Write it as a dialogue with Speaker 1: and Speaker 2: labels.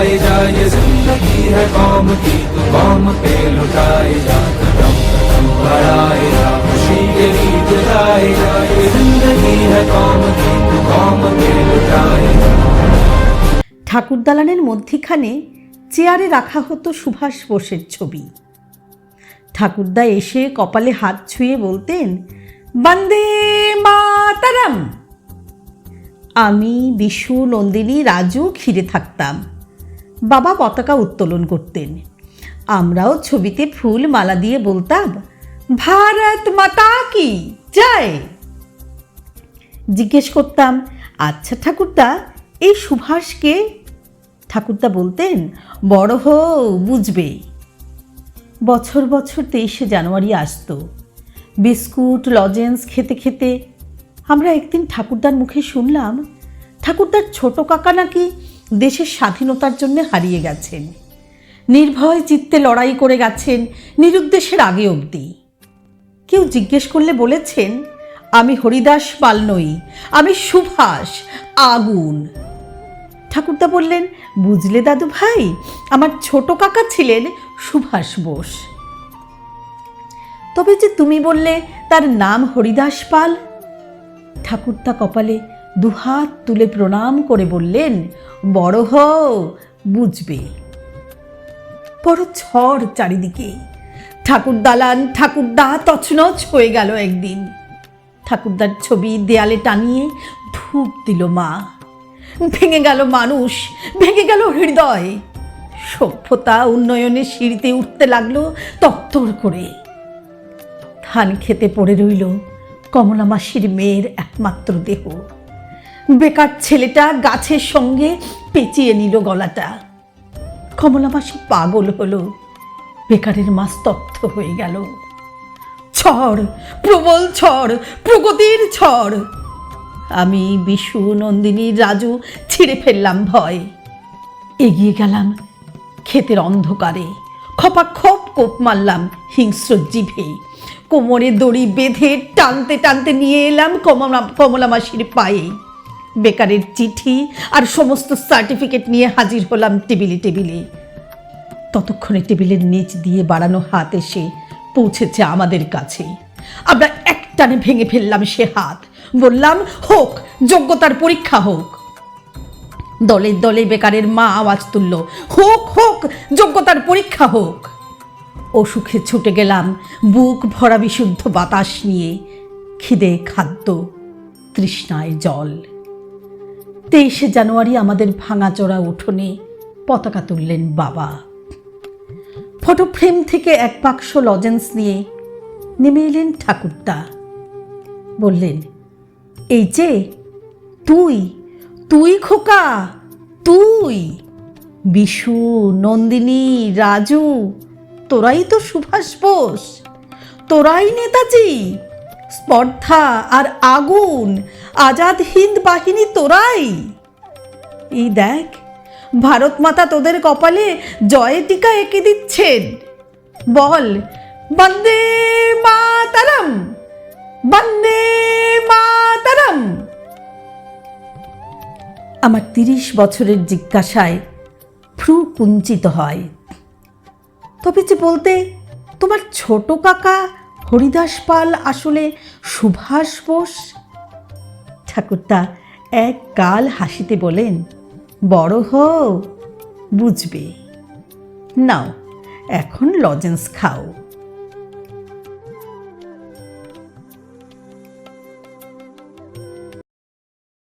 Speaker 1: लुटाए जा ये जिंदगी है कौम की तो कौम पे लुटाए जा कदम कदम बढ़ाए जा खुशी के गीत गाए जा ये जिंदगी है कौम की तो कौम पे लुटाए जा
Speaker 2: ঠাকুর দালানের মধ্যিখানে চেয়ারে রাখা হতো সুভাষ বোসের ছবি ঠাকুরদা এসে কপালে হাত ছুঁয়ে বলতেন বন্দে মাতারাম আমি বিশু নন্দিনী রাজু ঘিরে থাকতাম বাবা পতাকা উত্তোলন করতেন। আমরাও ছবিতে ফুল মালা দিয়ে বলতাম, ভারত মাতা কি? জয়! জিজ্ঞেস করতাম আচ্ছা ঠাকুরদা, এই সুভাষকে? ঠাকুরদা বলতেন, বড় হো বুঝবে। বছর বছর তেইশে জানুয়ারি আসতো। বিস্কুট, লজেন্স খেতে খেতে আমরা একদিন ঠাকুরদার মুখে শুনলাম, ঠাকুরদার ছোট কাকা নাকি দেশের স্বাধীনতার জন্য হারিয়ে গেছেন। নির্ভয় চিত্তে লড়াই করে গেছেন নিরুদ্দেশের আগে অবধি। কেউ জিজ্ঞেস করলে বলেছেন, আমি হরিদাস পাল নই, আমি সুভাষ আগুন। ঠাকুরদা বললেন, বুঝলে দাদু ভাই, আমার ছোট কাকা ছিলেন সুভাষ বোস। তবে যে তুমি বললে তার নাম হরিদাস পাল? ঠাকুরদা কপালে দুহাত তুলে প্রণাম করে বললেন, বড় হও, বুঝবে। বড় ঝড় চারিদিকে। ঠাকুর দালান ঠাকুরদা তছনছ হয়ে গেল একদিন। ঠাকুরদার ছবি দেয়ালে টানিয়ে ধূপ দিল মা। ভেঙে গেল মানুষ, ভেঙে গেল হৃদয়। সভ্যতা উন্নয়নের সিঁড়িতে উঠতে লাগল তত্তর করে। ধান খেতে পড়ে রইল কমলা মাসির মেয়ের একমাত্র দেহ। বেকার ছেলেটা গাছের সঙ্গে পেঁচিয়ে নিল গলাটা। কমলা মাসি পাগল হলো। বেকারের মা স্তব্ধ হয়ে গেল। ঝড় প্রবল ঝড় প্রগতির ঝড় আমি বিশু, নন্দিনী, রাজু ছিঁড়ে ফেললাম ভয়। এগিয়ে গেলাম ক্ষেতের অন্ধকারে। খপাখপ কোপ মারলাম হিংস্র জিভে। কোমরে দড়ি বেঁধে টানতে টানতে নিয়ে এলাম কমলা কমলা মাসির পায়ে। বেকারের চিঠি আর সমস্ত সার্টিফিকেট নিয়ে হাজির হলাম টেবিলে টেবিলে। ততক্ষণে টেবিলের নিচ দিয়ে বাড়ানো হাত এসে পৌঁছেছে আমাদের কাছে। আমরা একটানে ভেঙে ফেললাম সে হাত। বললাম, হোক, যোগ্যতার পরীক্ষা হোক। দলে দলে বেকারের মা আওয়াজ তুলল, হোক হোক, যোগ্যতার পরীক্ষা হোক। অসুখে ছুটে গেলাম বুক ভরা বিশুদ্ধ বাতাস নিয়ে। খিদে, খাদ্য, তৃষ্ণায় জল। তেইশে জানুয়ারি আমাদের ভাঙাচোরা উঠোনে পতাকা তুললেন বাবা। ফটো ফ্রেম থেকে এক বাক্স লজেন্স নিয়ে নেমে এলেন ঠাকুরদা। বললেন, এই যে, তুই তুই খোকা, তুই, বিশু, নন্দিনী, রাজু, তোরাই তো সুভাষ বোস, তোরাই নেতাজি স্পর্ধা আর আগুন। আজাদ হিন্দ বাহিনী তোরাই। এই দেখ, ভারত মাতা তোদের কপালে জয়ের টিকা এঁকে দিচ্ছেন। বল, বন্দে মাতারাম বন্দে মাতারাম। আমার তিরিশ বছরের জিজ্ঞাসায় ভ্রু কুঞ্চিত হয়। তবে যে বলতে তোমার ছোট কাকা হরিদাস পাল আসলে সুভাষ বোস? ঠাকুরদা, এক কাল হাসিতে বলেন, বড় হও, বুঝবে। নাও, এখন লজেন্স খাও।